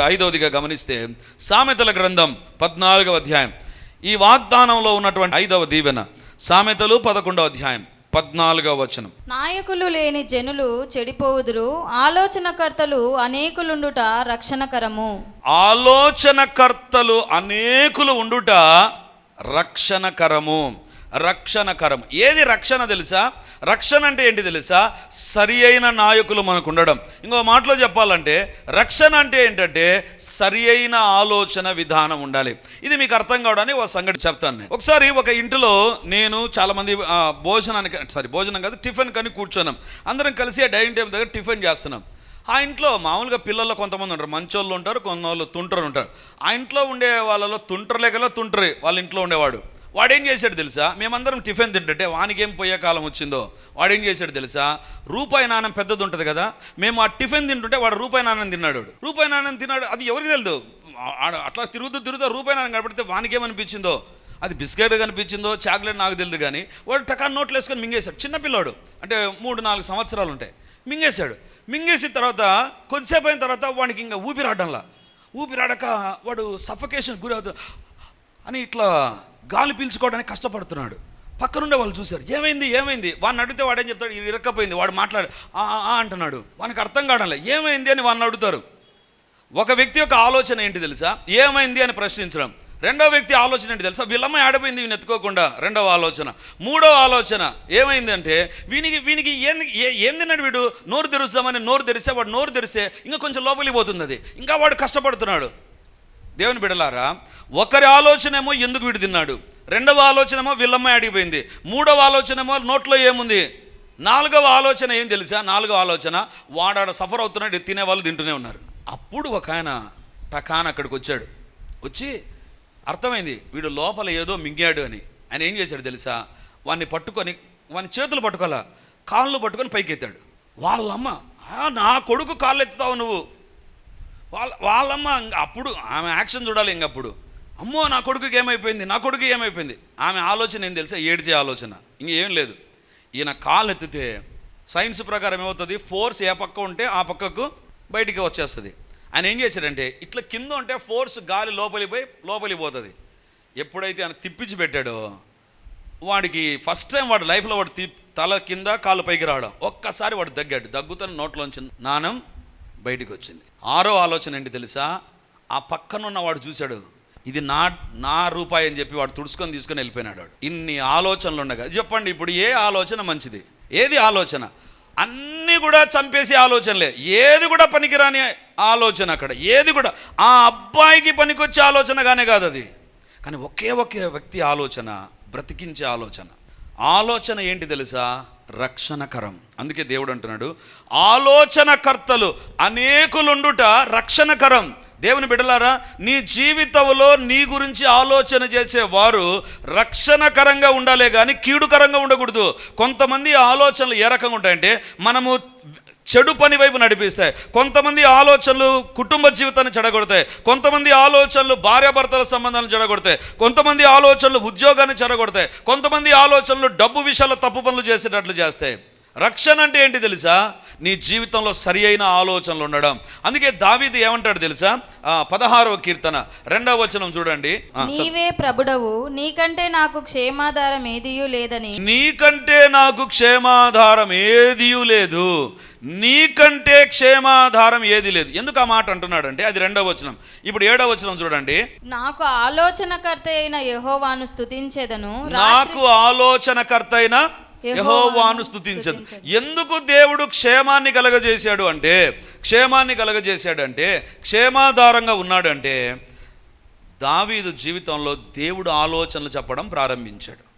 ఐదవదిగా గమనిస్తే సామెతల గ్రంథం పద్నాలుగవ అధ్యాయం. ఈ వాగ్దానంలో ఉన్నటువంటి ఐదవ దీవెన సామెతలు పదకొండవ అధ్యాయం పద్నాలుగవ వచనం. నాయకులు లేని జనులు చెడిపోవుదురు ఆలోచనకర్తలు అనేకులుండుట రక్షణకరము. ఆలోచనకర్తలు అనేకులు ఉండుట రక్షణకరము. రక్షణకరం ఏది రక్షణ తెలుసా? రక్షణ అంటే ఏంటి తెలుసా? సరి అయిన నాయకులు మనకు ఉండడం ఇంకో మాటలో చెప్పాలంటే రక్షణ అంటే ఏంటంటే సరి అయిన ఆలోచన విధానం ఉండాలి. ఇది మీకు అర్థం కావడానికి ఒక సంగతి చెప్తాను నేను. ఒకసారి ఒక ఇంటిలో నేను చాలామంది భోజనానికి సారీ భోజనం కాదు టిఫిన్ కని కూర్చున్నాం. అందరం కలిసి ఆ డైనింగ్ టేబుల్ దగ్గర టిఫిన్ చేస్తున్నాం. ఆ ఇంట్లో మామూలుగా పిల్లల్లో కొంతమంది ఉంటారు మంచోళ్ళు ఉంటారు కొంతమంది తుంటరు ఉంటారు. ఆ ఇంట్లో ఉండే వాళ్ళలో తుంటరు లేకలో తుంటరే వాళ్ళ ఇంట్లో ఉండేవాడు. వాడేం చేశాడు తెలుసా? మేమందరం టిఫిన్ తింటుంటే వానికి ఏం పోయే కాలం వచ్చిందో? వాడేం చేశాడు తెలుసా? రూపాయి నాణం పెద్దది ఉంటుంది కదా మేము ఆ టిఫిన్ తింటుంటే వాడు రూపాయి నాణం తిన్నాడు. రూపాయి నాణం తిన్నాడు అది ఎవరికి తెలియదు అట్లా తిరుగుతూ తిరుగుతూ రూపాయి నాణం కనబడితే వానికేమనిపించిందో? అది బిస్కెట్ కనిపించిందో? చాక్లెట్ నాకు తెలియదు కానీ వాడు టకాన్ నోట్లు వేసుకొని మింగేశాడు. చిన్నపిల్లాడు అంటే మూడు నాలుగు సంవత్సరాలు ఉంటాయి మింగేశాడు. మింగేసిన తర్వాత కొద్దిసేపు అయిన తర్వాత వాడికి ఇంకా ఊపిరాడడంలా. ఊపిరాడక వాడు సఫకేషన్ గురి అవుతు అని ఇట్లా గాలి పీల్చుకోవడానికి కష్టపడుతున్నాడు. పక్కనుండే వాళ్ళు చూశారు. ఏమైంది? ఏమైంది? వాడిని అడిగితే వాడేం చెప్తాడు? ఇరక్కపోయింది. వాడు మాట్లాడు "ఆ, ఆ, అంటున్నాడు. వానికి అర్థం కావడంలే. ఏమైంది? అని వాడిని అడుగుతారు. ఒక వ్యక్తి యొక్క ఆలోచన ఏంటి తెలుసా? ఏమైంది? అని ప్రశ్నించడం. రెండవ వ్యక్తి ఆలోచన ఏంటి తెలుసా? వీళ్ళమ్మ ఆడిపోయింది వీని ఎత్తుకోకుండా. రెండవ ఆలోచన. మూడవ ఆలోచన ఏమైంది అంటే వీనికి వీనికి ఏంది ఏ- ఏం తిన్నాడు వీడు? నోరు తెరుస్తామని నోరు తెరిస్తే వాడు నోరు తెరిస్తే ఇంకా కొంచెం లోపలికి పోతుంది అది. ఇంకా వాడు కష్టపడుతున్నాడు. దేవుని బిడలారా ఒకరి ఆలోచనేమో ఎందుకు వీడు తిన్నాడు? రెండవ ఆలోచనేమో వీళ్ళమ్మాయి అడిగిపోయింది. మూడవ ఆలోచనేమో నోట్లో ఏముంది? నాలుగవ ఆలోచన ఏం తెలుసా? నాలుగవ ఆలోచన వాడాడ సఫర్ అవుతున్నాడు తినే వాళ్ళు తింటూనే ఉన్నారు. అప్పుడు ఒక ఆయన టకాన్ అక్కడికి వచ్చాడు. వచ్చి అర్థమైంది వీడు లోపల ఏదో మింగాడు అని. ఆయన ఏం చేశాడు తెలుసా? వాడిని పట్టుకొని వాని చేతులు పట్టుకోవాలా? కాళ్ళు పట్టుకొని పైకెత్తాడు. వాళ్ళమ్మ "ఆ, నా కొడుకు కాళ్ళు ఎత్తుతావు నువ్వు. వాళ్ళ వాళ్ళమ్మ అప్పుడు ఆమె యాక్షన్ చూడాలి ఇంకప్పుడు అమ్మో నా కొడుకుకి ఏమైపోయింది? నా కొడుకు ఏమైపోయింది? ఆమె ఆలోచన ఏం తెలుసా? ఏడ్చే ఆలోచన. ఇంకేం లేదు. ఈయన కాలు ఎత్తితే సైన్స్ ప్రకారం ఏమవుతుంది? ఫోర్స్ ఏ పక్క ఉంటే ఆ పక్కకు బయటికి వచ్చేస్తుంది. ఆయన ఏం చేశాడంటే ఇట్లా కింద ఉంటే ఫోర్స్ గాలి లోపలికి పోయి లోపలికి పోతుంది. ఎప్పుడైతే ఆయన తిప్పించి పెట్టాడో వాడికి ఫస్ట్ టైం వాడు లైఫ్లో వాడు తి తల కింద కాలు పైకి రావడం. ఒక్కసారి వాడు దగ్గాడు. దగ్గుతాను నోట్లోంచి నానం బయటికి వచ్చింది ఆరో ఆలోచన ఏంటి తెలుసా? ఆ పక్కనున్న వాడు చూశాడు ఇది నా నా రూపాయి అని చెప్పి వాడు తుడుచుకొని తీసుకొని వెళ్ళిపోయినాడు వాడు. ఇన్ని ఆలోచనలు ఉండగా చెప్పండి ఇప్పుడు ఏ ఆలోచన మంచిది? ఏది ఆలోచన? అన్నీ కూడా చంపేసి ఆలోచనలే. ఏది కూడా పనికిరాని ఆలోచన అక్కడ. ఏది కూడా ఆ అబ్బాయికి పనికొచ్చే ఆలోచనగానే కాదు అది. కానీ ఒకే ఒకే వ్యక్తి ఆలోచన బ్రతికించే ఆలోచన. ఆలోచన ఏంటి తెలుసా? రక్షణకరం. అందుకే దేవుడు అంటున్నాడు ఆలోచనకర్తలు అనేకులుండుట రక్షణకరం. దేవుని బిడ్డలారా నీ జీవితంలో నీ గురించి ఆలోచన చేసేవారు రక్షణకరంగా ఉండాలే కానీ కీడుకరంగా ఉండకూడదు. కొంతమంది ఆలోచనలు ఏ రకంగా ఉంటాయంటే మనము చెడు పని వైపు నడిపిస్తాయి కొంతమంది ఆలోచనలు కుటుంబ జీవితాన్ని చెడగొడతాయి కొంతమంది ఆలోచనలు భార్యాభర్తల సంబంధాలను చెడగొడతాయి కొంతమంది ఆలోచనలు ఉద్యోగాన్ని చెడగొడతాయి కొంతమంది ఆలోచనలు డబ్బు విషయాల్లో తప్పు పనులు చేసేటట్లు చేస్తాయి రక్షణ అంటే ఏంటి తెలుసా? నీ జీవితంలో సరి అయిన ఆలోచనలు ఉండడం. అందుకే దావీదు ఏమంటాడు తెలుసా? పదహారవ కీర్తన రెండవ వచనం చూడండి. నీవే ప్రభుడవు నీకంటే నాకు క్షేమాధారం ఏదియూ లేదని. నీకంటే నాకు క్షేమాధారం ఏదీ లేదు. నీకంటే క్షేమాధారం ఏది లేదు. ఎందుకు ఆ మాట అంటున్నాడంటే అది రెండవ వచనం. ఇప్పుడు ఏడవ వచనం చూడండి. నాకు ఆలోచనకర్త అయిన యెహోవాను స్తుతించెదను. నాకు ఆలోచనకర్త అయిన యెహోవాను స్తుతించదు. ఎందుకు దేవుడు క్షేమాన్ని కలగజేశాడు అంటే క్షేమాన్ని కలగజేశాడు అంటే క్షేమాధారంగా ఉన్నాడు అంటే దావీదు జీవితంలో దేవుడు ఆలోచనలు చెప్పడం ప్రారంభించాడు.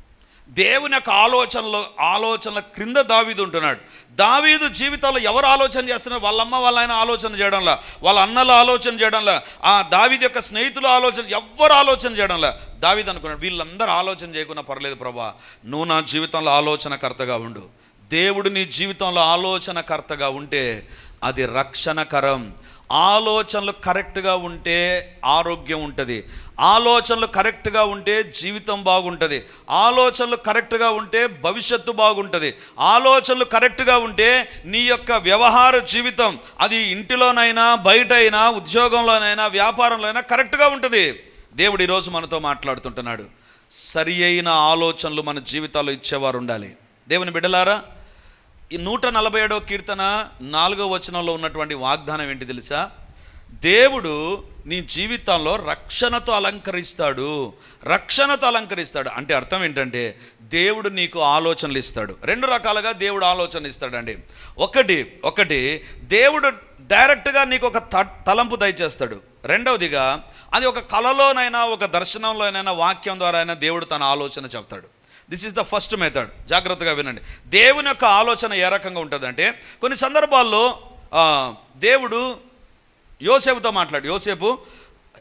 దేవుని యొక్క ఆలోచనలు ఆలోచనల క్రింద దావీదు ఉంటున్నాడు. దావీదు జీవితంలో ఎవరు ఆలోచన చేస్తున్నారు? వాళ్ళమ్మ వాళ్ళ ఆయన ఆలోచన చేయడంలా? వాళ్ళ అన్నలు ఆలోచన చేయడంలా? ఆ దావీది యొక్క స్నేహితులు ఆలోచన ఎవ్వరు ఆలోచన చేయడంలా? దావీదు అనుకున్నాడు వీళ్ళందరూ ఆలోచన చేయకుండా పర్లేదు ప్రభా. నువ్వు నా జీవితంలో ఆలోచనకర్తగా ఉండు. దేవుడు నీ జీవితంలో ఆలోచనకర్తగా ఉంటే అది రక్షణకరం. ఆలోచనలు కరెక్ట్గా ఉంటే ఆరోగ్యం ఉంటుంది. ఆలోచనలు కరెక్ట్గా ఉంటే జీవితం బాగుంటుంది. ఆలోచనలు కరెక్ట్గా ఉంటే భవిష్యత్తు బాగుంటుంది. ఆలోచనలు కరెక్ట్గా ఉంటే నీ యొక్క వ్యవహార జీవితం అది ఇంటిలోనైనా బయట అయినా ఉద్యోగంలోనైనా వ్యాపారంలో అయినా కరెక్ట్గా ఉంటుంది. దేవుడు ఈరోజు మనతో మాట్లాడుతుంటున్నాడు. సరి అయిన ఆలోచనలు మన జీవితాల్లో ఇచ్చేవారు ఉండాలి. దేవుని బిడ్డలారా ఈ నూట నలభై ఏడవ కీర్తన నాలుగో వచనంలో ఉన్నటువంటి వాగ్దానం ఏంటి తెలుసా? దేవుడు నీ జీవితంలో రక్షణతో అలంకరిస్తాడు. రక్షణతో అలంకరిస్తాడు. అంటే అర్థం ఏంటంటే దేవుడు నీకు ఆలోచనలు ఇస్తాడు. రెండు రకాలుగా దేవుడు ఆలోచనలు ఇస్తాడండి. ఒకటి ఒకటి దేవుడు డైరెక్ట్గా నీకు ఒక త తలంపు దయచేస్తాడు. రెండవదిగా అది ఒక కళలోనైనా ఒక దర్శనంలోనైనా వాక్యం ద్వారా అయినా దేవుడు తన ఆలోచన చెప్తాడు. This is the first method జాగ్రత్తగా వినండి. దేవుని యొక్క ఆలోచన ఏ రకంగా ఉంటుందంటే కొన్ని సందర్భాల్లో దేవుడు యోసేపుతో మాట్లాడు. యోసేపు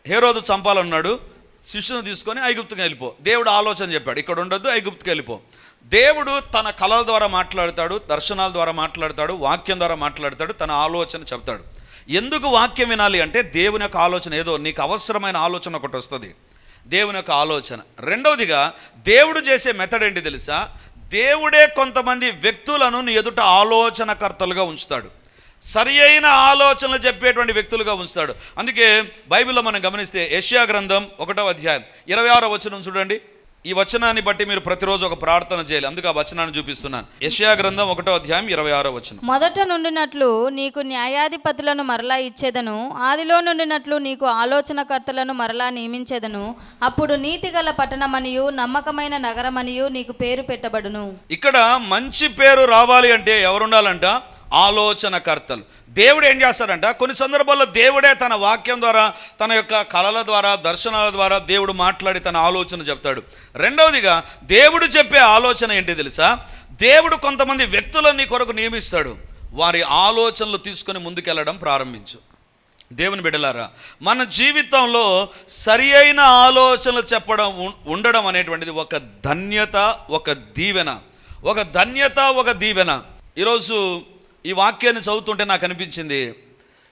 హేరోదు చంపాలన్నాడు. శిష్యుని తీసుకొని ఐగుప్తుకి వెళ్ళిపో. దేవుడు ఆలోచన చెప్పాడు. ఇక్కడ ఉండొద్దు ఐగుప్తుకి వెళ్ళిపో. దేవుడు తన కళల ద్వారా మాట్లాడతాడు దర్శనాల ద్వారా మాట్లాడతాడు వాక్యం ద్వారా మాట్లాడతాడు తన ఆలోచన చెప్తాడు. ఎందుకు వాక్యం వినాలి అంటే దేవుని యొక్క ఆలోచన ఏదో నీకు అవసరమైన ఆలోచన ఒకటి వస్తుంది. దేవుని యొక్క ఆలోచన. రెండవదిగా దేవుడు చేసే మెథడ్ ఏంటి తెలుసా? దేవుడే కొంతమంది వ్యక్తులను నీ ఎదుట ఆలోచనకర్తలుగా ఉంచుతాడు. సరి అయిన ఆలోచనలు చెప్పేటువంటి వ్యక్తులుగా ఉంచుతాడు. అందుకే బైబిల్లో మనం గమనిస్తే యెషయా గ్రంథం ఒకటో అధ్యాయం ఇరవై ఆరో వచనం చూడండి. ఈ వచనాన్ని బట్టి మీరు ప్రతిరోజు ఒక ప్రార్థన చేయాలి. అందుకే ఆ వచనాన్ని చూపిస్తున్నాను. యెషయా గ్రంథం ఒకటో అధ్యాయం ఇరవై ఆరో వచనం. మొదట నుండినట్లు నీకు న్యాయాధిపతులను మరలా ఇచ్చేదను ఆదిలో నుండినట్లు నీకు ఆలోచనకర్తలను మరలా నియమించేదను అప్పుడు నీతిగల పట్టణమనియు నమ్మకమైన నగరమనియు నీకు పేరు పెట్టబడును. ఇక్కడ మంచి పేరు రావాలి అంటే ఎవరు ఉండాలంట ఆలోచనకర్తలు. దేవుడు ఏం చేస్తాడంట? కొన్ని సందర్భాల్లో దేవుడే తన వాక్యం ద్వారా తన యొక్క కళల ద్వారా దర్శనాల ద్వారా దేవుడు మాట్లాడి తన ఆలోచన చెప్తాడు. రెండవదిగా దేవుడు చెప్పే ఆలోచన ఏంటి తెలుసా? దేవుడు కొంతమంది వ్యక్తులను నీ కొరకు నియమిస్తాడు. వారి ఆలోచనలు తీసుకొని ముందుకెళ్ళడం ప్రారంభించు. దేవుని బిడ్డలారా మన జీవితంలో సరి అయిన ఆలోచనలు చెప్పడం ఉండడం అనేటువంటిది ఒక ధన్యత ఒక దీవెన. ఒక ధన్యత ఒక దీవెన. ఈరోజు ఈ వాక్యాన్ని చదువుతుంటే నాకు అనిపించింది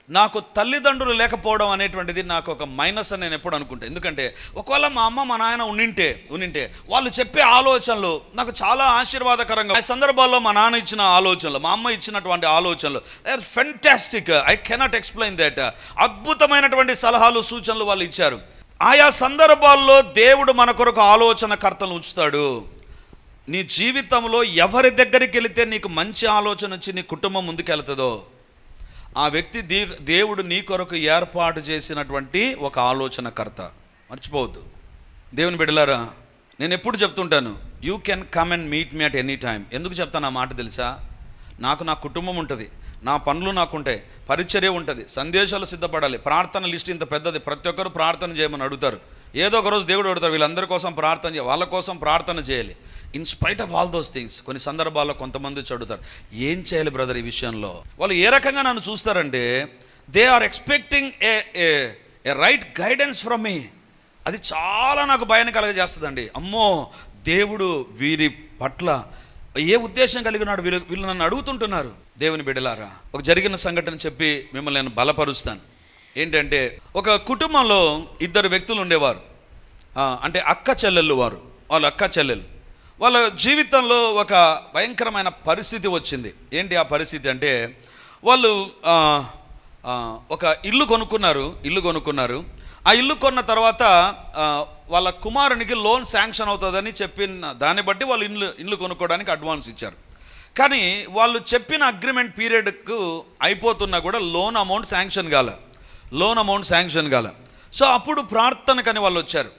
నాకు తల్లిదండ్రులు లేకపోవడం అనేటువంటిది నాకు ఒక మైనస్ అని నేను ఎప్పుడు అనుకుంటా. ఎందుకంటే ఒకవేళ మా అమ్మ మా నాయన ఉండింటే ఉండింటే వాళ్ళు చెప్పే ఆలోచనలు నాకు చాలా ఆశీర్వాదకరంగా ఆ సందర్భాల్లో మా నాన్న ఇచ్చిన ఆలోచనలు మా అమ్మ ఇచ్చినటువంటి ఆలోచనలు are fantastic I cannot explain that అద్భుతమైనటువంటి సలహాలు సూచనలు వాళ్ళు ఇచ్చారు. ఆయా సందర్భాల్లో దేవుడు మన కొరకు ఆలోచనకర్తలు ఉంచుతాడు. నీ జీవితంలో ఎవరి దగ్గరికి వెళితే నీకు మంచి ఆలోచన వచ్చి నీ కుటుంబం ముందుకెళ్తుందో ఆ వ్యక్తి దీ దేవుడు నీ కొరకు ఏర్పాటు చేసినటువంటి ఒక ఆలోచనకర్త. మర్చిపోవద్దు. దేవుని బిడ్డలారా నేను ఎప్పుడు చెప్తుంటాను you can come and meet me at any time ఎందుకు చెప్తాను ఆ మాట తెలుసా? నాకు నా కుటుంబం ఉంటుంది నా పనులు నాకు ఉంటాయి పరిచర్య ఉంటుంది సందేశాలు సిద్ధపడాలి ప్రార్థన లిస్ట్ ఇంత పెద్దది ప్రతి ఒక్కరు ప్రార్థన చేయమని అడుగుతారు. ఏదో ఒక రోజు దేవుడు అడుగుతారు వీళ్ళందరి కోసం ప్రార్థన చేయాలి వాళ్ళ కోసం ప్రార్థన చేయాలి. In spite of all those things కొన్ని సందర్భాల్లో కొంతమంది చదువుతారు ఏం చేయాలి బ్రదర్ ఈ విషయంలో? వాళ్ళు ఏ రకంగా నన్ను చూస్తారంటే they are expecting a a right guidance from me అది చాలా నాకు భయాన్ని కలగజేస్తుందండి. అమ్మో దేవుడు వీరి పట్ల ఏ ఉద్దేశం కలిగినాడు? వీళ్ళు వీళ్ళు నన్ను అడుగుతుంటున్నారు. దేవుని బిడ్డలారా ఒక జరిగిన సంఘటన చెప్పి మిమ్మల్ని నేను బలపరుస్తాను. ఏంటంటే ఒక కుటుంబంలో ఇద్దరు వ్యక్తులు ఉండేవారు. అంటే అక్క చెల్లెళ్ళు వారు. వాళ్ళు అక్క చెల్లెలు. వాళ్ళ జీవితంలో ఒక భయంకరమైన పరిస్థితి వచ్చింది. ఏంటి ఆ పరిస్థితి అంటే వాళ్ళు ఒక ఇల్లు కొనుక్కున్నారు ఇల్లు కొనుక్కున్నారు. ఆ ఇల్లు కొన్న తర్వాత వాళ్ళ కుమారునికి లోన్ శాంక్షన్ అవుతుందని చెప్పిన దాన్ని బట్టి వాళ్ళు ఇల్లు ఇల్లు కొనుక్కోవడానికి అడ్వాన్స్ ఇచ్చారు. కానీ వాళ్ళు చెప్పిన అగ్రిమెంట్ పీరియడ్కు అయిపోతున్నా కూడా లోన్ అమౌంట్ శాంక్షన్ కాల. లోన్ అమౌంట్ శాంక్షన్ కాల. సో అప్పుడు ప్రార్థనకని వాళ్ళు వచ్చారు.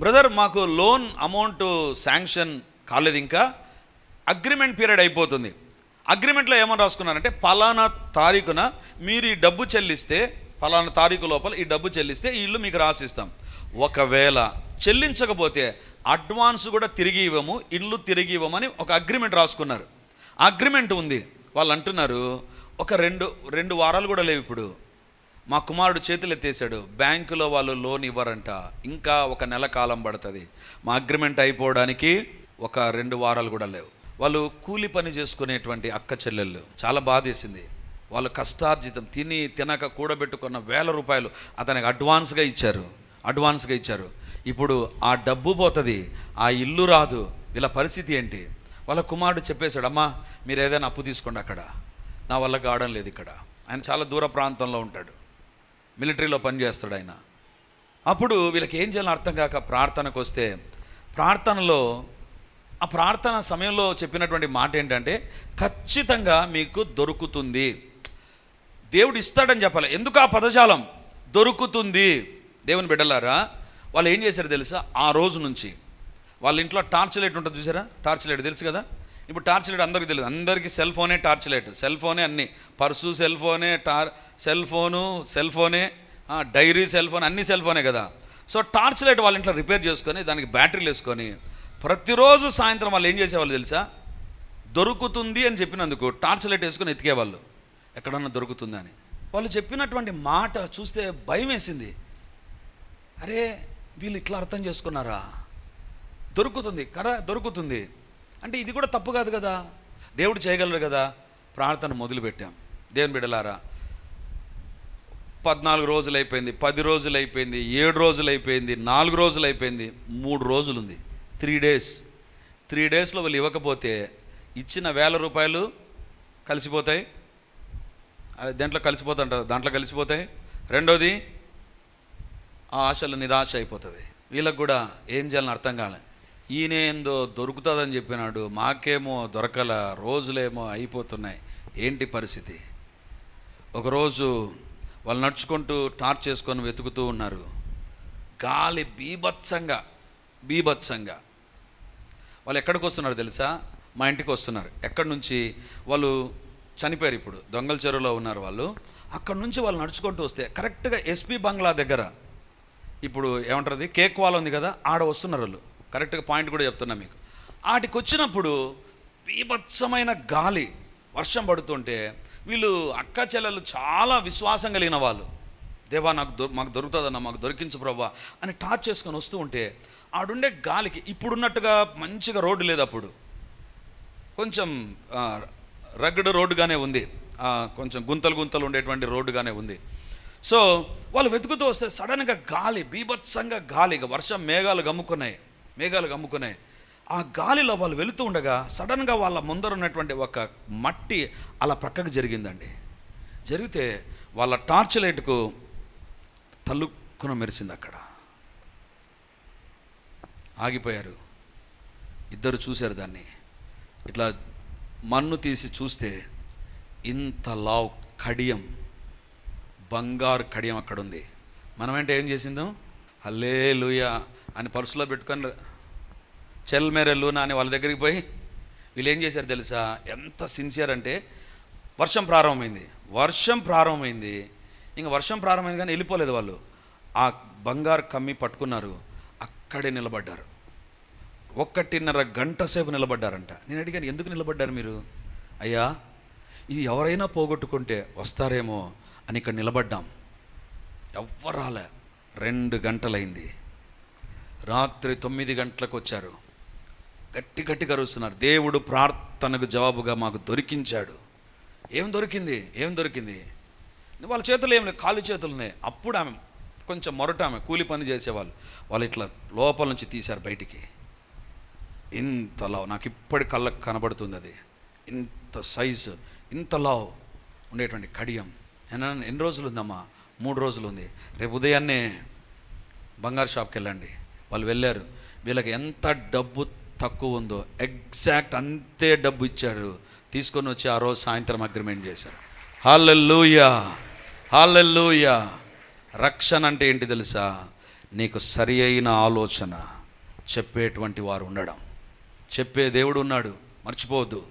బ్రదర్ మాకు లోన్ అమౌంట్ శాంక్షన్ కాలేదు ఇంకా అగ్రిమెంట్ పీరియడ్ అయిపోతుంది. అగ్రిమెంట్లో ఏమని రాసుకున్నారంటే పలానా తారీఖున మీరు ఈ డబ్బు చెల్లిస్తే పలానా తారీఖు లోపల ఈ డబ్బు చెల్లిస్తే ఈ ఇల్లు మీకు రాసిస్తాం. ఒకవేళ చెల్లించకపోతే అడ్వాన్స్ కూడా తిరిగి ఇవ్వము ఇల్లు తిరిగి ఇవ్వమని ఒక అగ్రిమెంట్ రాసుకున్నారు. అగ్రిమెంట్ ఉంది. వాళ్ళు అంటున్నారు ఒక రెండు రెండు వారాలు కూడా లేవు ఇప్పుడు. మా కుమారుడు చేతులు ఎత్తేసాడు బ్యాంకులో వాళ్ళు లోన్ ఇవ్వరంట ఇంకా ఒక నెల కాలం పడుతుంది. మా అగ్రిమెంట్ అయిపోవడానికి ఒక రెండు వారాలు కూడా లేవు. వాళ్ళు కూలి పని చేసుకునేటువంటి అక్క చెల్లెళ్ళు చాలా బాధేసింది వాళ్ళు కష్టార్జితం తిని తినక కూడబెట్టుకున్న వేల రూపాయలు అతనికి అడ్వాన్స్గా ఇచ్చారు. అడ్వాన్స్గా ఇచ్చారు. ఇప్పుడు ఆ డబ్బు పోతుంది ఆ ఇల్లు రాదు. వీళ్ళ పరిస్థితి ఏంటి? వాళ్ళ కుమారుడు చెప్పేశాడు అమ్మా మీరు ఏదైనా అప్పు తీసుకోండి అక్కడ. నా వల్ల కావడం లేదు ఇక్కడ. ఆయన చాలా దూర ప్రాంతంలో ఉంటాడు. మిలిటరీలో పనిచేస్తాడు ఆయన. అప్పుడు వీళ్ళకి ఏం చేయాలో అర్థం కాక ప్రార్థనకు వస్తే ప్రార్థనలో ఆ ప్రార్థన సమయంలో చెప్పినటువంటి మాట ఏంటంటే ఖచ్చితంగా మీకు దొరుకుతుంది. దేవుడు ఇస్తాడని చెప్పాలి. ఎందుకు ఆ పదజాలం? దొరుకుతుంది. దేవుని బిడ్డలారా వాళ్ళు ఏం చేశారు తెలుసా? ఆ రోజు నుంచి వాళ్ళ ఇంట్లో టార్చ్ లైట్ ఉంటుంది చూసారా? టార్చ్ లైట్ తెలుసు కదా? ఇప్పుడు టార్చ్ లైట్ అందరికీ తెలియదు. అందరికీ సెల్ ఫోనే టార్చ్ లైట్. సెల్ ఫోనే అన్ని. పర్సు సెల్ ఫోనే టార్ సెల్ ఫోను సెల్ ఫోనే డైరీ సెల్ ఫోన్ అన్ని సెల్ ఫోనే కదా? సో టార్చ్ లైట్ వాళ్ళ ఇంట్లో రిపేర్ చేసుకొని దానికి బ్యాటరీలు వేసుకొని ప్రతిరోజు సాయంత్రం వాళ్ళు ఏం చేసేవాళ్ళు తెలుసా? దొరుకుతుంది అని చెప్పినందుకు టార్చ్ లైట్ వేసుకొని ఎతికేవాళ్ళు. ఎక్కడన్నా దొరుకుతుందని అని. వాళ్ళు చెప్పినటువంటి మాట చూస్తే భయం వేసింది. అరే వీళ్ళు ఇట్లా అర్థం చేసుకున్నారా? దొరుకుతుంది కదా దొరుకుతుంది. అంటే ఇది కూడా తప్పు కాదు కదా. దేవుడు చేయగలరు కదా. ప్రార్థన మొదలుపెట్టాం. దేవుని బిడలారా పద్నాలుగు రోజులు అయిపోయింది పది రోజులు అయిపోయింది ఏడు రోజులు అయిపోయింది నాలుగు రోజులు అయిపోయింది మూడు రోజులు ఉంది త్రీ డేస్. త్రీ డేస్లో వాళ్ళు ఇవ్వకపోతే ఇచ్చిన వేల రూపాయలు కలిసిపోతాయి. అది దాంట్లో కలిసిపోతుంటారు దాంట్లో కలిసిపోతాయి. రెండోది ఆ ఆశలు నిరాశ అయిపోతుంది వీళ్ళకు కూడా ఏం చేయాలని అర్థం కాలే. ఈయన ఏందో దొరుకుతుందని చెప్పినాడు మాకేమో దొరకల రోజులేమో అయిపోతున్నాయి. ఏంటి పరిస్థితి? ఒకరోజు వాళ్ళు నడుచుకుంటూ టార్చ్ చేసుకొని వెతుకుతూ ఉన్నారు. గాలి బీభత్సంగా. బీభత్సంగా. వాళ్ళు ఎక్కడికి వస్తున్నారు తెలుసా? మా ఇంటికి వస్తున్నారు. ఎక్కడి నుంచి? వాళ్ళు చనిపోయారు ఇప్పుడు. దొంగల చెరువులో ఉన్నారు వాళ్ళు. అక్కడ నుంచి వాళ్ళు నడుచుకుంటూ వస్తే కరెక్ట్గా ఎస్పీ బంగ్లా దగ్గర ఇప్పుడు ఏమంటారు కేక్ వాల్ ఉంది కదా ఆడ వస్తున్నారు వాళ్ళు. కరెక్ట్గా పాయింట్ కూడా చెప్తున్నా మీకు. ఆటికి వచ్చినప్పుడు బీభత్సమైన గాలి వర్షం పడుతుంటే వీళ్ళు అక్క చెల్లెలు చాలా విశ్వాసం కలిగిన వాళ్ళు. దేవా నాకు దొ మాకు దొరుకుతుందన్న మాకు దొరికించు ప్రభా అని టార్చ్ చేసుకొని వస్తూ ఉంటే ఆడుండే గాలికి ఇప్పుడున్నట్టుగా మంచిగా రోడ్డు లేదు అప్పుడు. కొంచెం ఆ, రోడ్డుగానే ఉంది. కొంచెం గుంతలు గుంతలు ఉండేటువంటి రోడ్డుగానే ఉంది. సో వాళ్ళు వెతుకుతూ వస్తే సడన్గా గాలి బీభత్సంగా గాలి వర్షం మేఘాలు గమ్ముకున్నాయి. మేఘాలు గమ్ముకున్నాయి. ఆ గాలిలో వాళ్ళు వెళుతూ ఉండగా సడన్గా వాళ్ళ ముందర ఉన్నటువంటి ఒక మట్టి అలా ప్రక్కకు జరిగిందండి. జరిగితే వాళ్ళ టార్చ్ లైట్కు తల్లుక్కున మెరిసింది అక్కడ. ఆగిపోయారు. ఇద్దరు చూశారు దాన్ని. ఇట్లా మన్ను తీసి చూస్తే ఇంత లావ్ కడియం బంగారు కడియం అక్కడ ఉంది మనమంటే ఏం చేసిందో? హల్లే లూయ అని పర్సులో పెట్టుకొని చెల్ మేరే లూనా అని వాళ్ళ దగ్గరికి పోయి వీళ్ళు ఏం చేశారు తెలుసా? ఎంత సిన్సియర్ అంటే వర్షం ప్రారంభమైంది. వర్షం ప్రారంభమైంది. ఇంకా వర్షం ప్రారంభమైంది కానీ వెళ్ళిపోలేదు వాళ్ళు. ఆ బంగారు కమ్మి పట్టుకున్నారు. అక్కడే నిలబడ్డారు. ఒక్కటిన్నర గంట సేపు నిలబడ్డారంట. నేను అడిగాను ఎందుకు నిలబడ్డారు మీరు? అయ్యా ఇది ఎవరైనా పోగొట్టుకుంటే వస్తారేమో అని ఇక్కడ నిలబడ్డాం. ఎవ్వరు రాలే రెండు గంటలైంది. రాత్రి తొమ్మిది గంటలకు వచ్చారు. గట్టి గట్టి కరుస్తున్నారు దేవుడు ప్రార్థనకు జవాబుగా మాకు దొరికించాడు. ఏం దొరికింది? ఏం దొరికింది? వాళ్ళ చేతులు ఏం లేవు. కాలు చేతులున్నాయి అప్పుడు ఆమె కొంచెం మొరట ఆమె కూలి పని చేసేవాళ్ళు. వాళ్ళు ఇట్లా లోపల నుంచి తీశారు బయటికి. ఇంత లావ్. నాకు ఇప్పటి కళ్ళకు కనబడుతుంది అది. ఇంత సైజు ఇంత లావ్ ఉండేటువంటి కడియం. ఎన్ని రోజులు ఉందమ్మా? మూడు రోజులు ఉంది. రేపు ఉదయాన్నే బంగారు షాప్కి వెళ్ళండి. వాళ్ళు వెళ్ళారు. వీళ్ళకి ఎంత డబ్బు తక్కువ ఉందో ఎగ్జాక్ట్ అంతే డబ్బు ఇచ్చారు. తీసుకొని వచ్చి ఆ రోజు సాయంత్రం అగ్రిమెంట్ చేశారు. హాలెల్లుయా హాలెల్లుయా రక్షణ అంటే ఏంటి తెలుసా? నీకు సరి అయిన ఆలోచన చెప్పేటువంటి వారు ఉండడం. చెప్పే దేవుడు ఉన్నాడు. మర్చిపోవద్దు.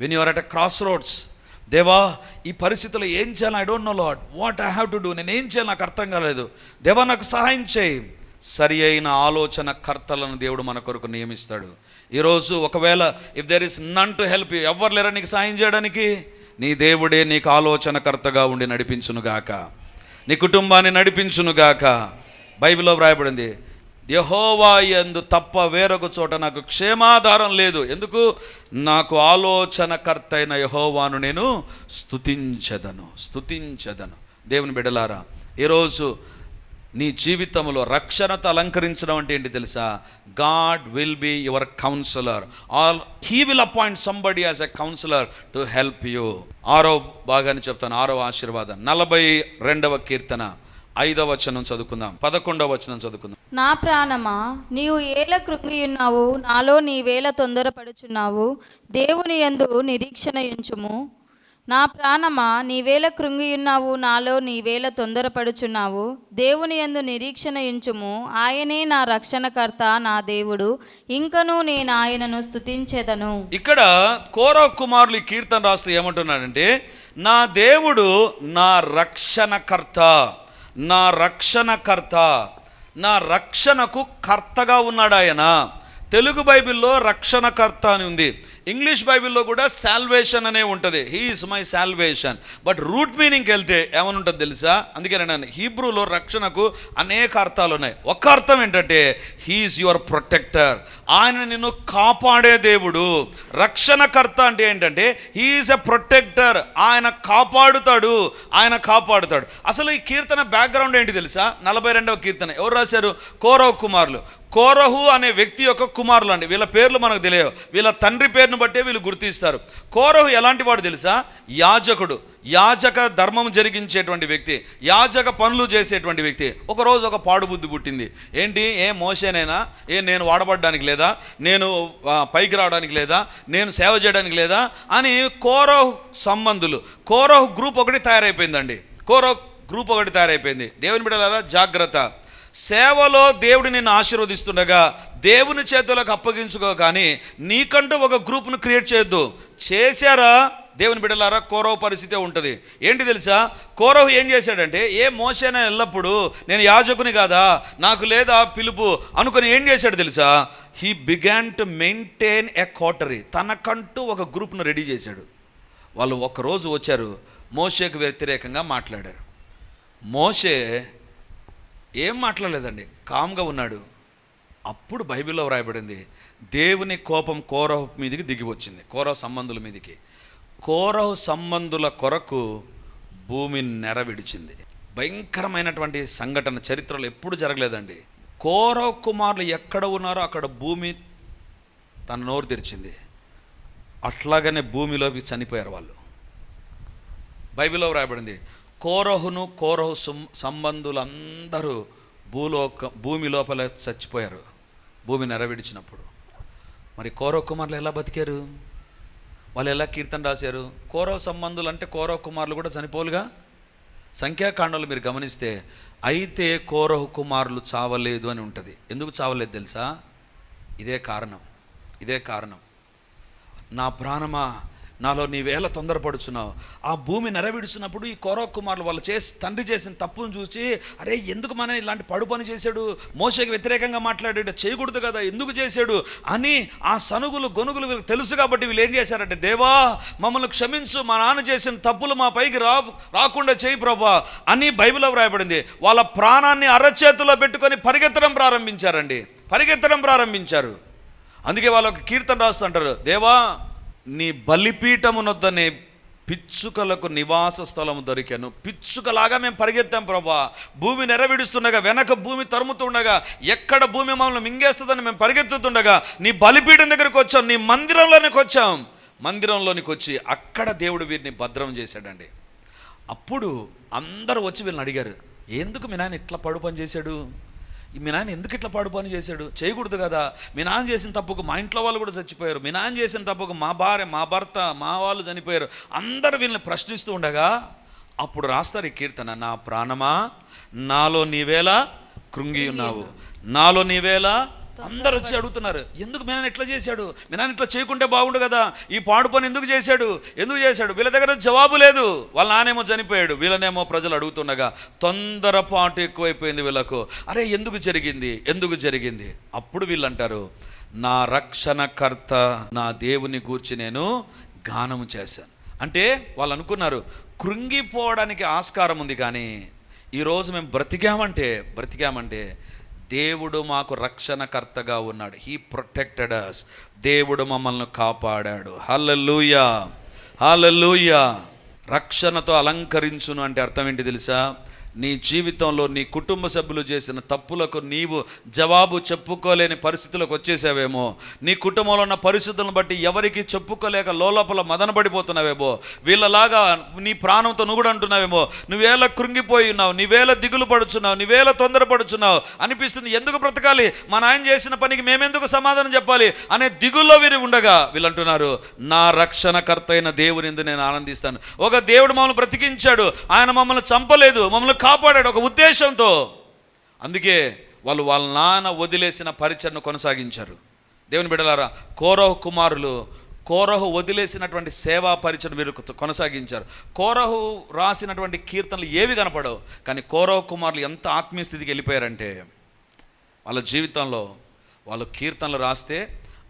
When your at a cross roads దేవా ఈ పరిస్థితుల్లో ఏం చేయాలి? I don't know lot what I have to do నేను ఏం చేయాలి? నాకు అర్థం కాలేదు. దేవా నాకు సహాయం చేయి. సరి అయిన ఆలోచన కర్తలను దేవుడు మన కొరకు నియమిస్తాడు. ఈరోజు ఒకవేళ if there is none to help you ఎవరు లేరా నీకు సాయం చేయడానికి? నీ దేవుడే నీకు ఆలోచనకర్తగా ఉండి నడిపించునుగాక నీ కుటుంబాన్ని నడిపించునుగాక. బైబిల్లో వ్రాయబడింది యహోవా యందు తప్ప వేరొక చోట నాకు క్షేమాధారం లేదు. ఎందుకు? నాకు ఆలోచనకర్త అయిన యహోవాను నేను స్థుతించదను స్థుతించదను దేవుని బిడలారా ఈరోజు నీ జీవితంలో రక్షణతో అలంకరించడం అంటే ఏంటి తెలుసా? God will be your counsellor all he will appoint somebody as a counsellor to help you ఆరో భాగాన్ని చెప్తాను ఆరో ఆశీర్వాదం. నలభై రెండవ కీర్తన ఐదవ వచనం చదువుకుందాం పదకొండవ వచనం చదువుకుందాం. నా ప్రాణమా నీవు ఏల కృంగియున్నావు నాలో నీవేల తొందరపడుచున్నావు దేవుని యందు నిరీక్షణ ఎంచుము. నా ప్రాణమా నీవేళ కృంగియున్నావు నాలో నీవేళ తొందరపడుచున్నావు. దేవుని ఎందు నిరీక్షణ ఇంచుము ఆయనే నా రక్షణకర్త నా దేవుడు. ఇంకనూ నేను ఆయనను స్థుతించేదను ఇక్కడ కోరవ కుమారులు కీర్తన రాస్తూ ఏమంటున్నాడంటే నా దేవుడు నా రక్షణకర్త నా రక్షణకర్త నా రక్షణకు కర్తగా ఉన్నాడు ఆయన తెలుగు బైబిల్లో రక్షణకర్త అని ఉంది. ఇంగ్లీష్ బైబిల్లో కూడా శాల్వేషన్ అనే ఉంటుంది. He is my salvation but root మీనింగ్కి వెళ్తే ఏమని ఉంటుంది తెలుసా? అందుకే నేను హీబ్రూలో రక్షణకు అనేక అర్థాలు ఉన్నాయి. ఒక అర్థం ఏంటంటే హీఈస్ యువర్ ప్రొటెక్టర్ ఆయన నిన్ను కాపాడే దేవుడు. రక్షణకర్త అంటే ఏంటంటే హీఈస్ ఎ ప్రొటెక్టర్ ఆయన కాపాడుతాడు. ఆయన కాపాడుతాడు. అసలు ఈ కీర్తన బ్యాక్గ్రౌండ్ ఏంటి తెలుసా? నలభై రెండవ కీర్తన. ఎవరు రాశారు? కౌరవ్ కుమారులు. కోరహు అనే వ్యక్తి యొక్క కుమారులు అండి. వీళ్ళ పేర్లు మనకు తెలియవు. వీళ్ళ తండ్రి పేరును బట్టే వీళ్ళు గుర్తిస్తారు. కోరహు ఎలాంటి వాడు తెలుసా? యాజకుడు. యాజక ధర్మం జరిగించేటువంటి వ్యక్తి. యాజక పనులు చేసేటువంటి వ్యక్తి. ఒకరోజు ఒక పాడుబుద్ధి పుట్టింది. ఏంటి? ఏ మోసేనైనా? ఏ నేను వాడబడడానికి లేదా? నేను పైకి రావడానికి లేదా? నేను సేవ చేయడానికి లేదా? అని కోరహు సంబంధులు. కోరహు గ్రూప్ ఒకటి తయారైపోయిందండి. కోరహు గ్రూప్ ఒకటి తయారైపోయింది. దేవుని బిడ్డలారా జాగ్రత్త. సేవలో దేవుడు నిన్ను ఆశీర్వదిస్తుండగా దేవుని చేతులకు అప్పగించుకో కానీ నీకంటూ ఒక గ్రూప్ను క్రియేట్ చేయొద్దు. చేశారా? దేవుని బిడ్డలారా కోరవ పరిస్థితే ఉంటుంది. ఏంటి తెలుసా? కోరవ్ ఏం చేశాడంటే ఏ మోసైనా ఎల్లప్పుడు నేను యాజకుని కాదా? నాకు లేదా పిలుపు అనుకుని ఏం చేశాడు తెలుసా? He began to maintain a coterie తనకంటూ ఒక గ్రూప్ను రెడీ చేశాడు. వాళ్ళు ఒకరోజు వచ్చారు మోషేకు వ్యతిరేకంగా మాట్లాడారు. మోషే ఏం మాట్లాడలేదండి. కామ్గా ఉన్నాడు. అప్పుడు బైబిల్లో వ్రాయబడింది దేవుని కోపం కోరహు మీదికి దిగి వచ్చింది కోరహు సంబంధుల మీదికి. కోరహు సంబంధుల కొరకు భూమి నెర విడిచింది. భయంకరమైనటువంటి సంఘటన చరిత్రలో ఎప్పుడు జరగలేదండి. కోరవ కుమారులు ఎక్కడ ఉన్నారో అక్కడ భూమి తన నోరు తెరిచింది. అట్లాగనే భూమిలోకి చనిపోయారు వాళ్ళు. బైబిల్లో వ్రాయబడింది కోరహును కోరహు సంబంధులందరూ భూలోక భూమి లోపల చచ్చిపోయారు. భూమి నెరవేర్చినప్పుడు. మరి కోరవ కుమారులు ఎలా బతికారు? వాళ్ళు ఎలా కీర్తన రాశారు? కోరవ సంబంధులు అంటే కోరవ కుమారులు కూడా చనిపోలుగా సంఖ్యాకాండంలో మీరు గమనిస్తే అయితే కోరహు కుమారులు చావలేదు అని ఉంటుంది. ఎందుకు చావలేదు తెలుసా? ఇదే కారణం. ఇదే కారణం. నా ప్రాణమా? నాలో నీవేళ తొందరపడుచున్నావు. ఆ భూమి నెరవేడుచున్నప్పుడు ఈ కౌరవ కుమారులు వాళ్ళు చేసి తండ్రి చేసిన తప్పును చూసి అరే ఎందుకు మన ఇలాంటి పడు పని చేశాడు? మోసకి వ్యతిరేకంగా మాట్లాడాడు చేయకూడదు కదా ఎందుకు చేశాడు? అని ఆ సనుగులు గొనుగులు వీళ్ళకి తెలుసు కాబట్టి వీళ్ళు ఏం చేశారంటే దేవా మమ్మల్ని క్షమించు మా నాన్న చేసిన తప్పులు మా పైకి రా రాకుండా చేయి ప్రభా అని బైబిల్లో వ్రాయబడింది. వాళ్ళ ప్రాణాన్ని అరచేతిలో పెట్టుకొని పరిగెత్తడం ప్రారంభించారండి. పరిగెత్తడం ప్రారంభించారు. అందుకే వాళ్ళకి కీర్తన రాస్తుంటారు దేవా నీ బలిపీఠమునొద్దనే పిచ్చుకలకు నివాస స్థలము దొరికాను. పిచ్చుకలాగా మేము పరిగెత్తాం ప్రభా. భూమి నెరవిడుస్తుండగా వెనక భూమి తరుముతుండగా ఎక్కడ భూమి మమ్మల్ని మింగేస్తుందని మేము పరిగెత్తుతుండగా నీ బలిపీఠం దగ్గరికి వచ్చాం నీ మందిరంలోనికి వచ్చాం. మందిరంలోనికి వచ్చి అక్కడ దేవుడు వీరిని భద్రం చేశాడండి. అప్పుడు అందరూ వచ్చి వీళ్ళని అడిగారు ఎందుకు మీ నాయన ఇట్లా పడు పని చేశాడు? మీ నాన్న ఎందుకు ఇట్లా పాడు పని చేశాడు? చేయకూడదు కదా. మీ నాన్న చేసిన తప్పుకు మా ఇంట్లో వాళ్ళు కూడా చచ్చిపోయారు. మీ నాన్న చేసిన తప్పుకు మా భార్య మా భర్త మా వాళ్ళు చనిపోయారు. అందరు వీళ్ళని ప్రశ్నిస్తూ ఉండగా అప్పుడు రాస్తారు ఈ కీర్తన నా ప్రాణమా నాలో నీవేలా కృంగి ఉన్నావు. నాలో నీవేలా అందరు వచ్చి అడుగుతున్నారు ఎందుకు మీ నాన్న ఇట్లా చేశాడు? మీ నాన్న ఇట్లా చేయకుంటే బాగుండు కదా? ఈ పాడు పని ఎందుకు చేశాడు? ఎందుకు చేశాడు? వీళ్ళ దగ్గర జవాబు లేదు. వాళ్ళ నానేమో చనిపోయాడు. వీళ్ళనేమో ప్రజలు అడుగుతుండగా తొందరపాటు ఎక్కువైపోయింది వీళ్ళకు. అరే ఎందుకు జరిగింది? ఎందుకు జరిగింది? అప్పుడు వీళ్ళు అంటారు నా రక్షణకర్త నా దేవుని గూర్చి నేను గానము చేశాను. అంటే వాళ్ళు అనుకున్నారు కృంగిపోవడానికి ఆస్కారం ఉంది కానీ ఈరోజు మేము బ్రతికామంటే బ్రతికామంటే దేవుడు మాకు రక్షణకర్తగా ఉన్నాడు. హీ ప్రొటెక్టెడ్ అస్ దేవుడు మమ్మల్ని కాపాడాడు. హల్లెలూయా హల్లెలూయా రక్షణతో అలంకరించును అంటే అర్థం ఏంటి తెలుసా? నీ జీవితంలో నీ కుటుంబ సభ్యులు చేసిన తప్పులకు నీవు జవాబు చెప్పుకోలేని పరిస్థితులకు వచ్చేసావేమో. నీ కుటుంబంలో ఉన్న పరిస్థితులను బట్టి ఎవరికి చెప్పుకోలేక లోలోపల మదనపడిపోతున్నావేమో వీళ్ళలాగా నీ ప్రాణంతో నువ్వు కూడా అంటున్నావేమో. నువ్వేళ కృంగిపోయి ఉన్నావు నీవేళ దిగులు పడుచున్నావు నీవేళ తొందరపడుచున్నావు. అనిపిస్తుంది ఎందుకు బ్రతకాలి? మా నాయన చేసిన పనికి మేమెందుకు సమాధానం చెప్పాలి? అనే దిగుల్లో వీరు ఉండగా వీళ్ళు అంటున్నారు నా రక్షణకర్త అయిన దేవుని నేను ఆనందిస్తాను. ఒక దేవుడు మమ్మల్ని బ్రతికించాడు. ఆయన మమ్మల్ని చంపలేదు మమ్మల్ని కాపాడాడు ఒక ఉద్దేశంతో. అందుకే వాళ్ళు వాళ్ళ నాన్న వదిలేసిన పరిచయను కొనసాగించారు. దేవుని బిడలారా కోరహు కుమారులు కోరహు వదిలేసినటువంటి సేవా పరిచయం వీరు కొనసాగించారు. కోరహు రాసినటువంటి కీర్తనలు ఏవి కనపడవు కానీ కోరహు కుమారులు ఎంత ఆత్మీయ స్థితికి వెళ్ళిపోయారంటే వాళ్ళ జీవితంలో వాళ్ళు కీర్తనలు రాస్తే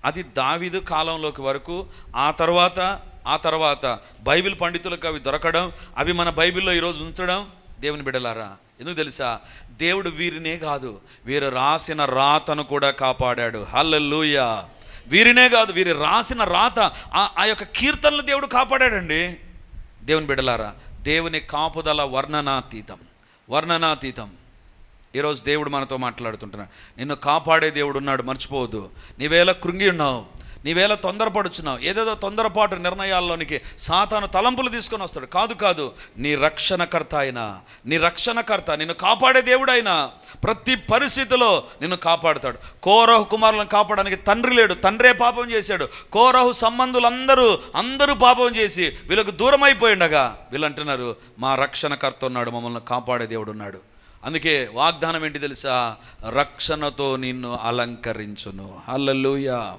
అది దావీదు కాలంలోకి వరకు ఆ తర్వాత ఆ తర్వాత బైబిల్ పండితులకు అవి దొరకడం అవి మన బైబిల్లో ఈరోజు ఉంచడం దేవుని బిడలారా ఎందుకు తెలుసా? దేవుడు వీరినే కాదు వీరు రాసిన రాతను కూడా కాపాడాడు. హల్లెలూయా. వీరినే కాదు వీరి రాసిన రాత ఆ- ఆ యొక్క కీర్తనలు దేవుడు కాపాడాడండి. దేవుని బిడలారా దేవుని కాపుదల వర్ణనాతీతం. వర్ణనాతీతం. ఈరోజు దేవుడు మనతో మాట్లాడుతుంటున్నాడు. నిన్ను కాపాడే దేవుడు ఉన్నాడు మర్చిపోవద్దు. నీవేలా కృంగి ఉన్నావు. నీవేళ తొందరపడుచున్నావు. ఏదేదో తొందరపాటు నిర్ణయాల్లోనికి సాతాను తలంపులు తీసుకొని వస్తాడు. కాదు కాదు. నీ రక్షణకర్త అయినా నీ రక్షణకర్త నిన్ను కాపాడే దేవుడైనా ప్రతి పరిస్థితిలో నిన్ను కాపాడుతాడు. కోరహు కుమారులను కాపాడడానికి తండ్రి లేడు తండ్రే పాపం చేశాడు. కోరహు సంబంధులందరూ అందరూ పాపం చేసి వీళ్ళకు దూరం అయిపోయిండగా వీళ్ళు అంటున్నారు మా రక్షణకర్త ఉన్నాడు మమ్మల్ని కాపాడే దేవుడు ఉన్నాడు. అందుకే వాగ్దానం ఏంటి తెలుసా? రక్షణతో నిన్ను అలంకరించును. హల్లెలూయా.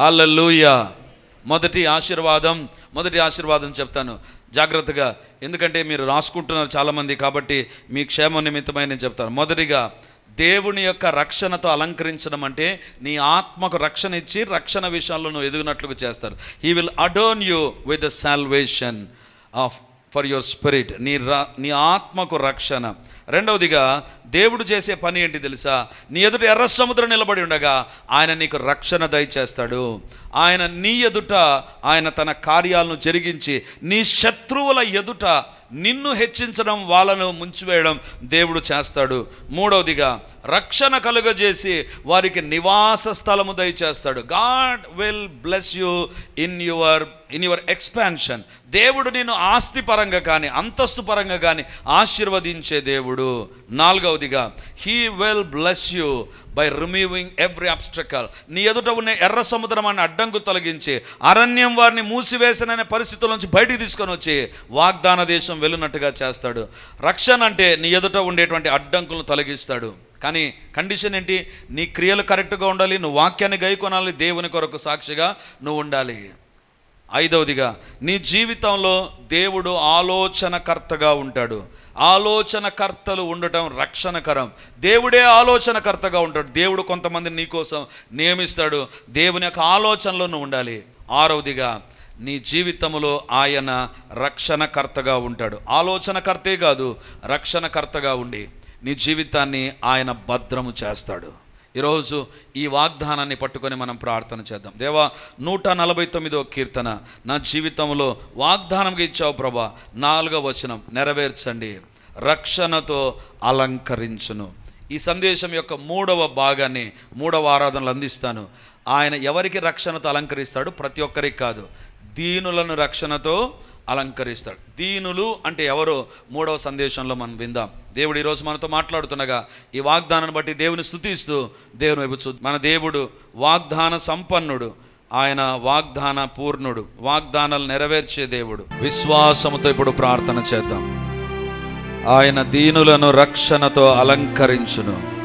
హల్లెలూయా. మొదటి ఆశీర్వాదం మొదటి ఆశీర్వాదం చెప్తాను. జాగ్రత్తగా ఎందుకంటే మీరు రాసుకుంటున్నారు చాలామంది కాబట్టి మీ క్షేమ నిమిత్తమై నేను చెప్తాను. మొదటిగా దేవుని యొక్క రక్షణతో అలంకరించడం అంటే నీ ఆత్మకు రక్షణ ఇచ్చి రక్షణ విషయాల్లో నువ్వు ఎదిగినట్లుగా చేస్తారు. He will adorn you with the salvation of for your spirit నీ రా నీ ఆత్మకు రక్షణ. రెండవదిగా దేవుడు చేసే పని ఏంటి తెలుసా? నీ ఎదుట ఎర్ర సముద్రం నిలబడి ఉండగా ఆయన నీకు రక్షణ దయచేస్తాడు. ఆయన నీ ఎదుట ఆయన తన కార్యాలను జరిగించి నీ శత్రువుల ఎదుట నిన్ను హెచ్చించడం వాళ్ళను ముంచివేయడం దేవుడు చేస్తాడు. మూడవదిగా రక్షణ కలుగజేసి వారికి నివాస స్థలము దయచేస్తాడు. God will bless you in your in your expansion. దేవుడు నేను ఆస్తి పరంగా కానీ అంతస్తు పరంగా కానీ ఆశీర్వదించే దేవుడు. నాలుగవదిగా he will bless you by removing every obstacle నీ ఎదుట ఉన్న ఎర్ర సముద్రం అనే అడ్డంకు తొలగించి అరణ్యం వారిని మూసివేసిన పరిస్థితుల నుంచి బయటికి తీసుకొని వచ్చి వాగ్దాన దేశం వెళ్ళినట్టుగా చేస్తాడు. రక్షణ అంటే నీ ఎదుట ఉండేటువంటి అడ్డంకులను తొలగిస్తాడు. కానీ కండిషన్ ఏంటి? నీ క్రియలు కరెక్ట్గా ఉండాలి నువ్వు వాక్యాన్ని గైకొనాలి దేవుని కొరకు సాక్షిగా నువ్వు ఉండాలి. ఐదవదిగా నీ జీవితంలో దేవుడు ఆలోచనకర్తగా ఉంటాడు. ఆలోచనకర్తలు ఉండటం రక్షణకరం. దేవుడే ఆలోచనకర్తగా ఉంటాడు. దేవుడు కొంతమంది నీకోసం నియమిస్తాడు. దేవుని యొక్క ఆలోచనలో నువ్వు ఉండాలి. ఆరవదిగా నీ జీవితంలో ఆయన రక్షణకర్తగా ఉంటాడు. ఆలోచనకర్తే కాదు రక్షణకర్తగా ఉండి నీ జీవితాన్ని ఆయన భద్రము చేస్తాడు. ఈరోజు ఈ వాగ్దానాన్ని పట్టుకొని మనం ప్రార్థన చేద్దాం. దేవా నూట నలభై తొమ్మిదో కీర్తన నా జీవితంలో వాగ్దానంగా ఇచ్చావు ప్రభా. నాలుగో వచనం నెరవేర్చండి రక్షణతో అలంకరించును. ఈ సందేశం యొక్క మూడవ భాగాన్ని మూడవ ఆరాధనలు అందిస్తాను. ఆయన ఎవరికి రక్షణతో అలంకరిస్తాడు? ప్రతి ఒక్కరికి కాదు. దీనులను రక్షణతో అలంకరిస్తాడు. దీనులు అంటే ఎవరో? మూడవ సందేశంలో మనం విందాం. దేవుడు ఈరోజు మనతో మాట్లాడుతుండగా ఈ వాగ్దానాన్ని బట్టి దేవుని స్థుతిస్తూ దేవుని వైపు చూ మన దేవుడు వాగ్దాన సంపన్నుడు. ఆయన వాగ్దాన పూర్ణుడు. వాగ్దానాలు నెరవేర్చే దేవుడు. విశ్వాసముతో ఇప్పుడు ప్రార్థన చేద్దాం. ఆయన దీనులను రక్షణతో అలంకరించును.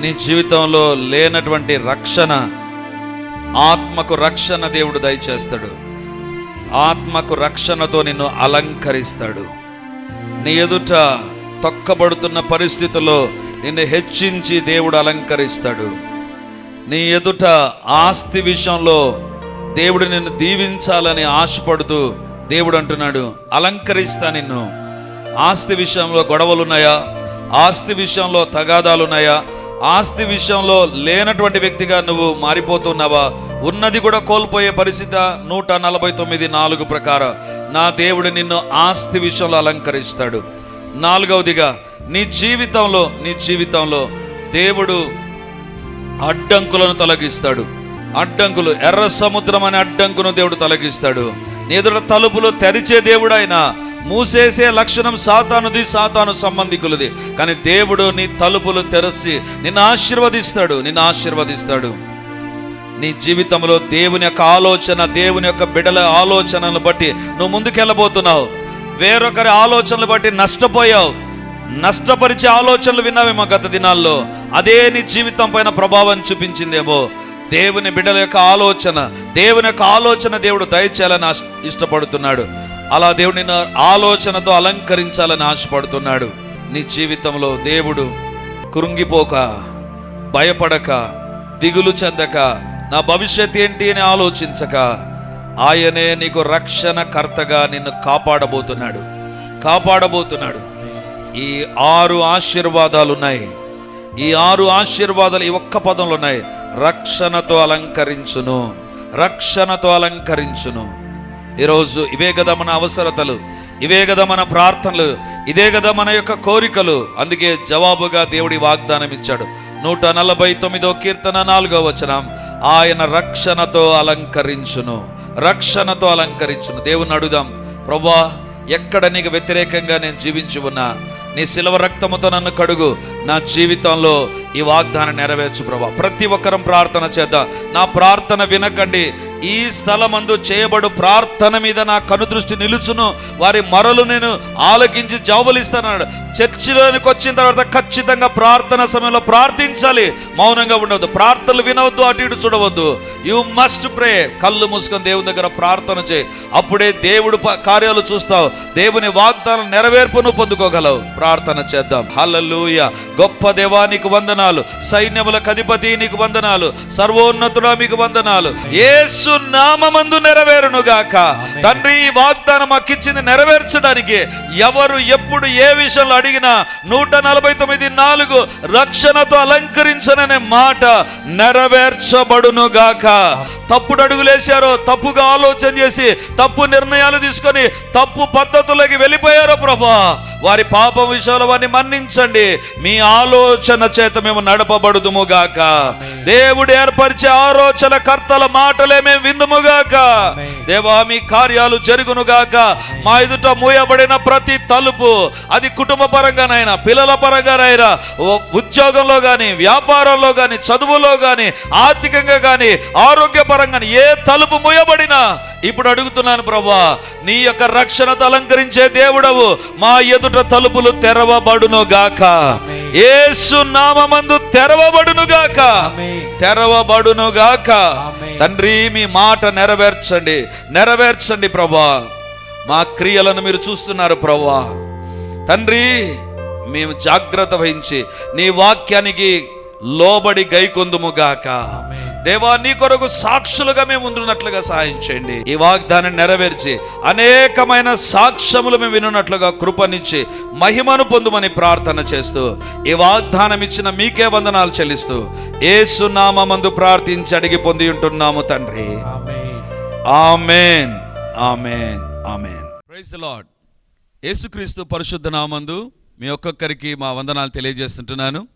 నీ జీవితంలో లేనటువంటి రక్షణ ఆత్మకు రక్షణ దేవుడు దయచేస్తాడు. ఆత్మకు రక్షణతో నిన్ను అలంకరిస్తాడు. నీ ఎదుట తొక్కబడుతున్న పరిస్థితుల్లో నిన్ను హెచ్చించి దేవుడు అలంకరిస్తాడు. నీ ఎదుట ఆస్తి విషయంలో దేవుడు నిన్ను దీవించాలని ఆశపడుతూ దేవుడు అంటున్నాడు అలంకరిస్తా నిన్ను. ఆస్తి విషయంలో గొడవలున్నాయా? ఆస్తి విషయంలో తగాదాలున్నాయా? ఆస్తి విషయంలో లేనటువంటి వ్యక్తిగా నువ్వు మారిపోతున్నావా? ఉన్నది కూడా కోల్పోయే పరిస్థితి నూట నలభై తొమ్మిది నాలుగు ప్రకారం. నా దేవుడు నిన్ను ఆస్తి విషయంలో అలంకరిస్తాడు. నాలుగవదిగా నీ జీవితంలో నీ జీవితంలో దేవుడు అడ్డంకులను తొలగిస్తాడు. అడ్డంకులు ఎర్ర సముద్రం అనే అడ్డంకును దేవుడు తొలగిస్తాడు. ఎదుట తలుపులు తెరిచే దేవుడైనా మూసేసే లక్షణం సాతానుది సాతాను సంబంధికులది. కానీ దేవుడు నీ తలుపులు తెరచి నిన్ను ఆశీర్వదిస్తాడు నిన్ను ఆశీర్వదిస్తాడు. నీ జీవితంలో దేవుని యొక్క ఆలోచన దేవుని యొక్క బిడల ఆలోచనలు బట్టి నువ్వు ముందుకెళ్ళబోతున్నావు. వేరొకరి ఆలోచనలు బట్టి నష్టపోయావు. నష్టపరిచే ఆలోచనలు విన్నావేమో గత దినాల్లో. అదే నీ జీవితం పైన ప్రభావం చూపించిందేమో. దేవుని బిడ్డల యొక్క ఆలోచన దేవుని యొక్క ఆలోచన దేవుడు దయచేయాలని ఇష్టపడుతున్నాడు. అలా దేవుడు నిన్ను ఆలోచనతో అలంకరించాలని ఆశపడుతున్నాడు. నీ జీవితంలో దేవుడు కృంగిపోక భయపడక దిగులు చెందక నా భవిష్యత్ ఏంటి అని ఆలోచించక ఆయనే నీకు రక్షణ కర్తగా నిన్ను కాపాడబోతున్నాడు. కాపాడబోతున్నాడు. ఈ ఆరు ఆశీర్వాదాలు ఉన్నాయి. ఈ ఆరు ఆశీర్వాదాలు ఈ ఒక్క పదంలో ఉన్నాయి. రక్షణతో అలంకరించును. రక్షణతో అలంకరించును. ఈరోజు ఇవే కదా మన అవసరతలు. ఇవే కదా మన ప్రార్థనలు. ఇదే కదా మన యొక్క కోరికలు. అందుకే జవాబుగా దేవుడి వాగ్దానం ఇచ్చాడు. నూట నలభై తొమ్మిదో కీర్తన నాలుగో వచనం. ఆయన రక్షణతో అలంకరించును. రక్షణతో అలంకరించును. దేవుని అడుగుదాం ప్రభా ఎక్కడ నీకు వ్యతిరేకంగా నేను జీవించి ఉన్నా? నీ శిలవ రక్తముతో నన్ను కడుగు. నా జీవితంలో ఈ వాగ్దానం నెరవేర్చు ప్రభా ప్రతి ఒక్కరం ప్రార్థన చేద్దాం. నా ప్రార్థన వినకండి. ఈ స్థలమందు చేయబడు ప్రార్థన మీద నా కనుదృష్టి నిలుచును. వారి మరలు నేను ఆలకించి జవాబులిస్తానన్నాడు చర్చిలోనికి వచ్చిన తర్వాత ఖచ్చితంగా ప్రార్థన సమయంలో ప్రార్థించాలి. మౌనంగా ఉండవద్దు. ప్రార్థనలు వినవద్దు అటు ఇటు చూడవద్దు. యు మస్ట్ ప్రే కళ్ళు మూసుకొని దేవుని దగ్గర ప్రార్థన చేయి. అప్పుడే దేవుడు ప- కార్యాలు చూస్తావు. దేవుని వాగ్దానం నెరవేర్పును పొందుకోగలవు. ప్రార్థన చేద్దాం. హల్లెలూయ. గొప్ప దేవానికి వందనాలు. సైన్యములకు అధిపతి నీకు వందనాలు. సర్వోన్నతుడా మీకు వందనాలు. యేసు నామమందు నెరవేరును గాక తండ్రి ఈ వాగ్దానం మాకిచ్చింది నెరవేర్చడానికి ఎవరు ఎప్పుడు ఏ విషయంలో అడిగినా నూట నలభై తొమ్మిది నాలుగు రక్షణతో అలంకరించననే మాట నెరవేర్చబడును గాక తప్పుడు అడుగులేశారో తప్పుగా ఆలోచన చేసి తప్పు నిర్ణయాలు తీసుకొని తప్పు పద్ధతుల్లోకి వెళ్ళిపోయారో ప్రభా. వారి పాపం విషయంలో వారిని మన్నించండి. మీ ఆలోచన చేత మేము నడపబడుదుము గాక దేవుడు ఏర్పరిచే ఆలోచన కర్తల మాటలే మేము విందుముగాక. దేవా మీ కార్యాలు జరుగునుగాక. మా ఎదుట మూయబడిన ప్రతి తలుపు అది కుటుంబ పరంగానైనా పిల్లల పరంగానైనా ఉద్యోగంలో కానీ వ్యాపారంలో కానీ చదువులో కానీ ఆర్థికంగా కానీ ఆరోగ్యపరంగా ఏ తలుపు మూయబడినా ఇప్పుడు అడుగుతున్నాను ప్రభా నీ యొక్క రక్షణతో అలంకరించే దేవుడవు. మా ఎదుట తలుపులు తెరవబడును గాక. ఏసు నామమందు తెరవబడును గాక. తెరవబడును గాక. తండ్రి మీ మాట నెరవేర్చండి. నెరవేర్చండి ప్రభా. మా క్రియలను మీరు చూస్తున్నారు ప్రభా. తండ్రి మేము జాగ్రత్త వహించి నీ వాక్యానికి లోబడి గైకొందుము గాక. దేవా నీ కొరకు సాక్షులుగా మేము ఉండున్నట్లుగా సహాయం చేయండి. ఈ వాగ్దానం నెరవేర్చి అనేకమైన సాక్ష్యములు మేము వినున్నట్లుగా కృపనిచ్చి మహిమను పొందుమని ప్రార్థన చేస్తూ ఈ వాగ్దానం ఇచ్చిన మీకే వందనాలు చెల్లిస్తూ ఏసు నామందు ప్రార్థించి అడిగి పొంది ఉంటున్నాము తండ్రి. Amen. Amen. Amen. Praise the Lord యేసుక్రీస్తు పరిశుద్ధ నామందు మీ ఒక్కొక్కరికి మా వందనాలు తెలియజేస్తుంటున్నాను.